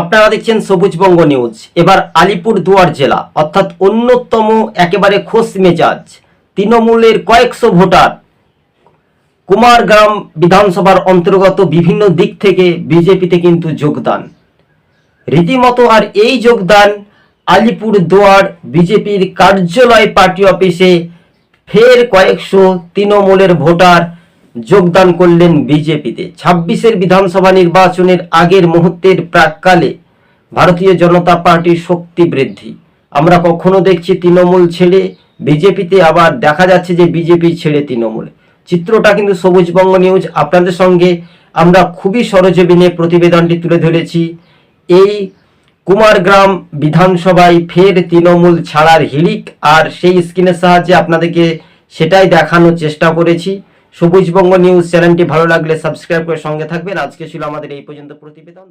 আপনারা দেখছেন সবুজবঙ্গ নিউজ। এবার আলিপুর দুয়ার জেলা, অর্থাৎ অন্যতম একেবারে খোস মেজাজ, তৃণমূলের কয়েকশো ভোটার। কুমারগ্রাম বিধানসভার অন্তর্গত বিভিন্ন দিক থেকে বিজেপিতে কিন্তু যোগদান। রীতিমতো আর এই যোগদান আলিপুর দুয়ার বিজেপির কার্যালয় পার্টি অফিসে ফের কয়েকশো তৃণমূলের ভোটার যোগদান করলেন বিজেপিতে। ছাব্বিশের বিধানসভা নির্বাচনের আগের মুহূর্তের প্রাককালে ভারতীয় জনতা পার্টির শক্তি বৃদ্ধি। আমরা কখনো দেখছি তৃণমূল ছেড়ে বিজেপিতে আবার দেখা যাচ্ছে যে বিজেপি ছেড়ে তৃণমূল। চিত্রটা কিন্তু সবুজবঙ্গ নিউজ। আপনাদের সঙ্গে আমরা খুবই সরজমিনে প্রতিবেদনটি তুলে ধরেছি। এই কুমারগ্রাম বিধানসভায় ফের তৃণমূল ছাড়ার হিড়িক আর সেই স্ক্রিনের সাহায্যে আপনাদেরকে সেটাই দেখানোর চেষ্টা করেছি। সবুজবঙ্গ নিউজ চ্যানেলটি ভালো লাগলে সাবস্ক্রাইব করে সঙ্গে থাকবেন। আজকে ছিল আমাদের এই পর্যন্ত প্রতিবেদন।